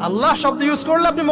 আল্লাহ শব্দ ইউজ করলে আপনি